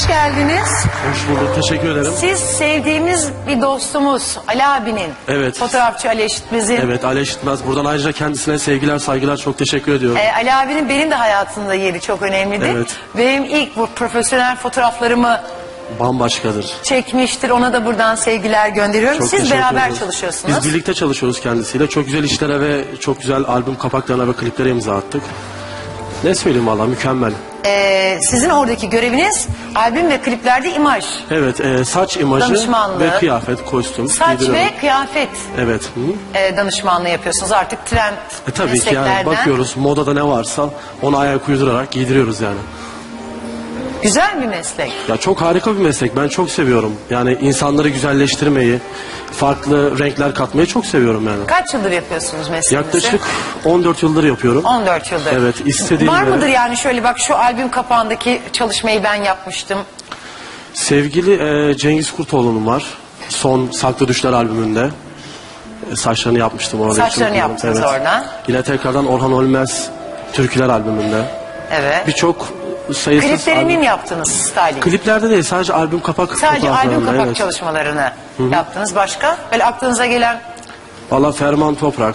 geldiniz. Hoş bulduk. Teşekkür ederim. Siz sevdiğimiz bir dostumuz Ali abinin. Evet. Fotoğrafçı Ali Eşitmez'in. Evet Ali Eşitmez. Buradan ayrıca kendisine sevgiler, saygılar. Çok teşekkür ediyorum. Ee, Ali abinin benim de hayatımda yeri çok önemlidir. Evet. Benim ilk bu profesyonel fotoğraflarımı Bambaşkadır. çekmiştir. Ona da buradan sevgiler gönderiyorum. Çok Siz beraber ederiz. çalışıyorsunuz. Biz birlikte çalışıyoruz kendisiyle. Çok güzel işlere ve çok güzel albüm kapaklarına ve kliplere imza attık. Ne söyleyeyim valla mükemmel. Ee, sizin oradaki göreviniz albüm ve kliplerde imaj. Evet e, saç imajı ve kıyafet, kostüm. Saç giydiriyorum. ve kıyafet Evet. Hı. e, danışmanlığı yapıyorsunuz. Artık trend E, tabii ki yani bakıyoruz modada ne varsa ona ayak uydurarak giydiriyoruz yani. Güzel bir meslek. Ya çok harika bir meslek. Ben çok seviyorum. Yani insanları güzelleştirmeyi, farklı renkler katmayı çok seviyorum yani. Kaç yıldır yapıyorsunuz mesleğinizi? Yaklaşık 14 yıldır yapıyorum. 14 yıldır. Evet, istediğim Var yere- mıdır yani şöyle bak şu albüm kapağındaki çalışmayı ben yapmıştım. Sevgili e, Cengiz Kurtoğlu'nun var. Son Saklı Düşler albümünde. E, saçlarını yapmıştım orada. Saçlarını yaptınız evet. orada. Yine tekrardan Orhan Ölmez Türküler albümünde. Evet. Birçok sayısız Kliplerini albüm- mi yaptınız styling? Kliplerde değil sadece albüm kapak Sadece albüm kapak evet. çalışmalarını yaptınız. Başka? Böyle aklınıza gelen Valla Ferman Toprak,